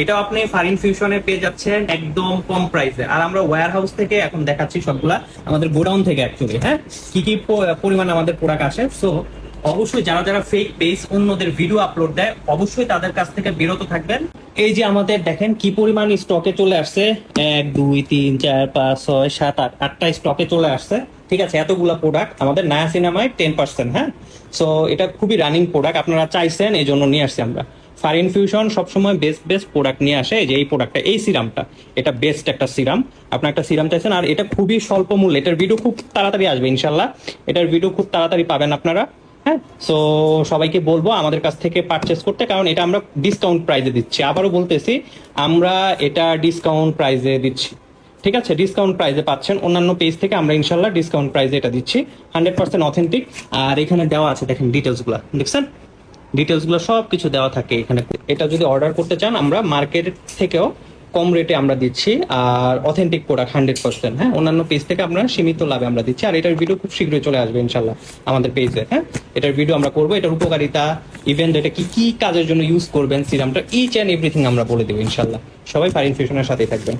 এটাও আপনি ফারিন ফিউশনে পেয়ে যাচ্ছেন একদম কম প্রাইসে আর আমরা ওয়্যার হাউস থেকে এখন দেখাচ্ছি সবগুলা, আমাদের গোডাউন থেকে অ্যাকচুয়ালি হ্যাঁ? কি কি পরিমাণ আমাদের প্রোডাক্ট আসে। সো অবশ্যই যারা যারা ফেক পেজ অন্যদের ভিডিও আপলোড দেয়, অবশ্যই তাদের কাছ থেকে বিরত থাকবেন। এই যে আমাদের দেখেন কি পরিমাণ স্টকে চলে আসছে। এক, দুই, তিন, চার, পাঁচ, ছয়, সাত, আট, আটটা স্টকে চলে আসছে। ঠিক আছে, এতগুলা প্রোডাক্ট আমাদের নায়া সিনেমায় টেন পার্সেন্ট হ্যাঁ? সো এটা খুবই রানিং প্রোডাক্ট আপনারা চাইছেন, এই জন্য নিয়ে আসছি আমরা। ফারিন ফিউশন সবসময় বেস্ট বেস্ট প্রোডাক্ট নিয়ে আসে যে এই প্রোডাক্টটা এই সিরামটা এটা বেস্ট একটা সিরাম আপনার একটা সিরাম চাইছেন, আর এটা খুবই স্বল্প মূল্য। এটার ভিডিও খুব তাড়াতাড়ি আসবে, ইনশাল্লাহ। এটার ভিডিও খুব তাড়াতাড়ি পাবেন আপনারা হ্যাঁ? সো সবাইকে বলব, আমাদের কাছ থেকে পারচেস করতে, কারণ এটা আমরা ডিসকাউন্ট প্রাইসে দিচ্ছি। আবারও বলতেছি, আমরা এটা ডিসকাউন্ট প্রাইসে দিচ্ছি। ঠিক আছে? ডিসকাউন্ট প্রাইসে পাচ্ছেন অন্যান্য পেজ থেকে, আমরা ইনশাল্লাহ ডিসকাউন্ট প্রাইসে এটা দিচ্ছি। হান্ড্রেড পার্সেন্ট অথেন্টিক আর এখানে দেওয়া আছে, দেখেন ডিটেলসগুলা দেখছেন? ডিটেলসগুলো সব কিছু দেওয়া থাকে এখানে। এটা যদি অর্ডার করতে চান, আমরা মার্কেট থেকেও কম রেটে আমরা দিচ্ছি, আর অথেন্টিক প্রোডাক্ট হান্ড্রেড পার্সেন্ট হ্যাঁ? অন্যান্য পেজ থেকে আমরা সীমিত লাভে আমরা দিচ্ছি, আর এটার ভিডিও খুব শীঘ্রই চলে আসবে ইনশাল্লাহ আমাদের পেজে হ্যাঁ? এটার ভিডিও আমরা করব, এটার উপকারিতা ইভেন্ট এটা কি কি কাজের জন্য ইউজ করবেন সিরামটা ইচ অ্যান্ড এভরিথিং আমরা বলে দেবো ইনশাল্লাহ সবাই ফারিন ফিউশনের সাথেই থাকবেন।